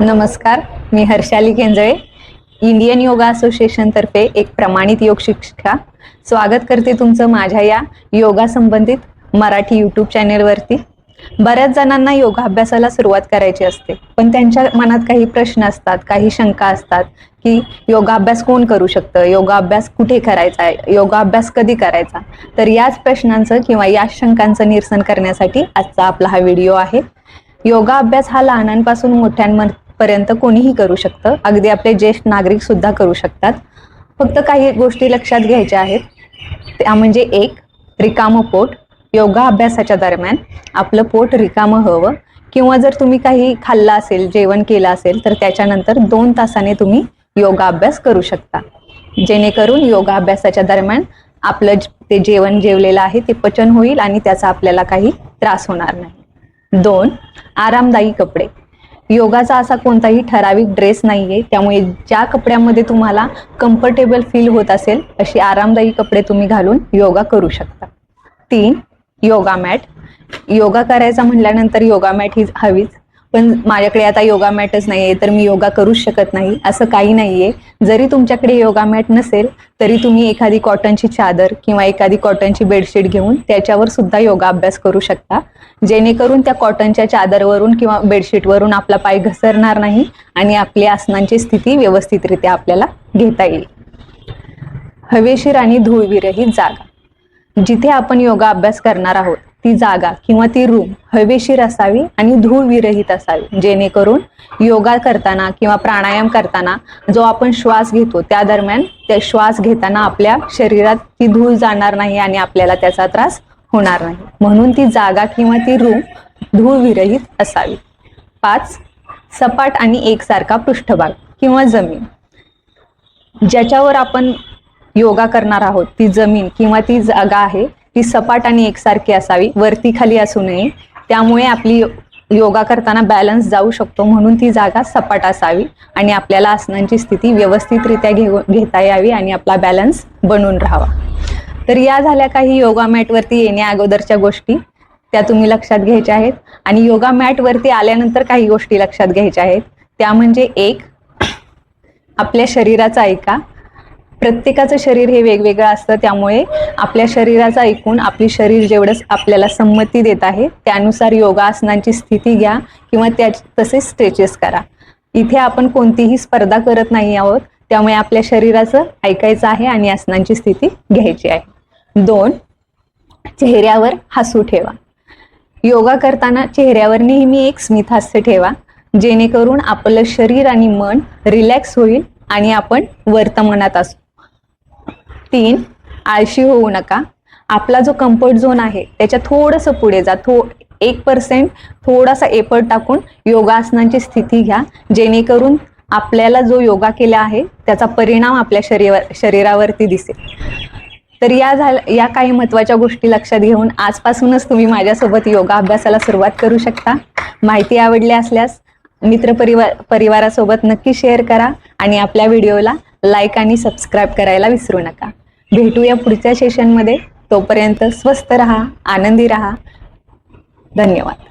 नमस्कार मी हर्षाली केंजळे. इंडियन योगा असोसिएशनतर्फे एक प्रमाणित योग शिक्षिका. स्वागत करते तुमचं माझ्या या योगा संबंधित मराठी यूट्यूब चॅनेलवरती बऱ्याच जणांना योगाभ्यासाला सुरुवात करायची असते पण त्यांच्या मनात काही प्रश्न असतात काही शंका असतात की योगाभ्यास कोण करू शकतं? योगाभ्यास कुठे करायचा? आहे योगाभ्यास कधी करायचा? तर याच प्रश्नांचं किंवा याच शंकांचं निरसन करण्यासाठी आजचा आपला हा व्हिडिओ आहे. योगा अभ्यास हा लहानांपासून पर्यंत कोणीही करू शकतं. अगदी आपले ज्येष्ठ नागरिक सुद्धा करू शकतात. फक्त काही गोष्टी लक्षात घ्यायच्या आहेत. त्या म्हणजे एक रिकामं पोट. योगा अभ्यासाच्या दरम्यान आपलं पोट रिकामं हवं. किंवा जर तुम्ही काही खाल्लं असेल जेवण केलं असेल तर त्याच्यानंतर दोन तासाने तुम्ही योगा अभ्यास करू शकता. जेणेकरून योगा अभ्यासाच्या दरम्यान आपलं ते जेवण जेवलेलं आहे ते पचन होईल आणि त्याचा आपल्याला काही त्रास होणार नाही. दोन आरामदायी कपडे. योगाचा असा कोणताही ठराविक ड्रेस नाहीये. त्यामुळे ज्या कपड्यामध्ये तुम्हाला कम्फर्टेबल फील होत असेल अशी आरामदायी कपडे तुम्ही घालून योगा करू शकता. तीन योगा मॅट. योगा करायचा म्हटल्यानंतर योगा मॅट ही हवीच. पण माझ्याकडे आता योगा मॅटच नाहीये तर मी योगा करूच शकत नाही असं काही नाहीये. जरी तुमच्याकडे योगा मॅट नसेल तरी तुम्ही एखादी कॉटनची चादर किंवा एखादी कॉटनची बेडशीट घेऊन त्याच्यावर सुद्धा योगा अभ्यास करू शकता. जेणेकरून त्या कॉटनच्या चादरवरून किंवा बेडशीटवरून आपला पाय घसरणार नाही आणि आपली आसनांची स्थिती व्यवस्थितरित्या आपल्याला घेता येईल. हवेशीर आणि धुळविरहित जागा. जिथे आपण योगा अभ्यास करणार आहोत ती जागा किंवा ती रूम हवेशीर असावी आणि धूळ विरहित असावी. जेणेकरून योगा करताना किंवा प्राणायाम करताना जो आपण श्वास घेतो त्या दरम्यान त्या श्वास घेताना आपल्या शरीरात ती धूळ जाणार नाही आणि आपल्याला त्याचा त्रास होणार नाही. म्हणून ती जागा किंवा ती रूम धूळ विरहित असावी. पाच सपाट आणि एकसारखा पृष्ठभाग किंवा जमीन. ज्याच्यावर आपण योगा करणार आहोत ती जमीन किंवा ती जागा आहे ती सपाट आणि एकसारखी असावी वरती खाली असू नये. त्यामुळे आपली योगा करताना बॅलन्स जाऊ शकतो म्हणून ती जागा सपाट असावी आणि आपल्याला आसनांची स्थिती व्यवस्थितरित्या घेऊ घेता यावी आणि आपला बॅलन्स बनून राहावा. तर या झाल्या काही योगा मॅटवरती येण्या अगोदरच्या गोष्टी. त्या तुम्ही लक्षात घ्यायच्या आहेत. आणि योगा मॅटवरती आल्यानंतर काही गोष्टी लक्षात घ्यायच्या आहेत. त्या म्हणजे एक आपल्या शरीराचा ऐका. प्रत्येकाचं शरीर हे वेगवेगळं असतं त्यामुळे आपल्या शरीराचं ऐकून आपली शरीर जेवढं आपल्याला संमती देत आहे त्यानुसार योगासनांची स्थिती घ्या किंवा त्या तसे स्ट्रेचेस करा. इथे आपण कोणतीही स्पर्धा करत नाही आहोत त्यामुळे आपल्या शरीराचं ऐकायचं आहे आणि आसनांची स्थिती घ्यायची आहे. दोन चेहऱ्यावर हसू ठेवा. योगा करताना चेहऱ्यावर नेहमी एक स्मित हास्य ठेवा जेणेकरून आपलं शरीर आणि मन रिलॅक्स होईल आणि आपण वर्तमानात असू. तीन आळशी होऊ नका. आपला जो कम्फर्ट झोन आहे त्याच्या थोडंसं पुढे जा. थो एक पर्सेंट थोडासा एफर्ट टाकून योगासनांची स्थिती घ्या. जेणेकरून आपल्याला जो योगा केला आहे त्याचा परिणाम आपल्या शरीरावर शरीरावरती दिसेल. तर या झाल्या या काही महत्त्वाच्या गोष्टी लक्षात घेऊन आजपासूनच तुम्ही माझ्यासोबत योगा अभ्यासाला सुरुवात करू शकता. माहिती आवडली असल्यास मित्रपरिवार परिवारासोबत नक्की शेअर करा आणि आपल्या व्हिडिओला लाईक आणि सबस्क्राईब करायला विसरू नका. भेटूया पुढच्या सेशनमध्ये तोपर्यंत स्वस्त रहा आनंदी रहा. धन्यवाद.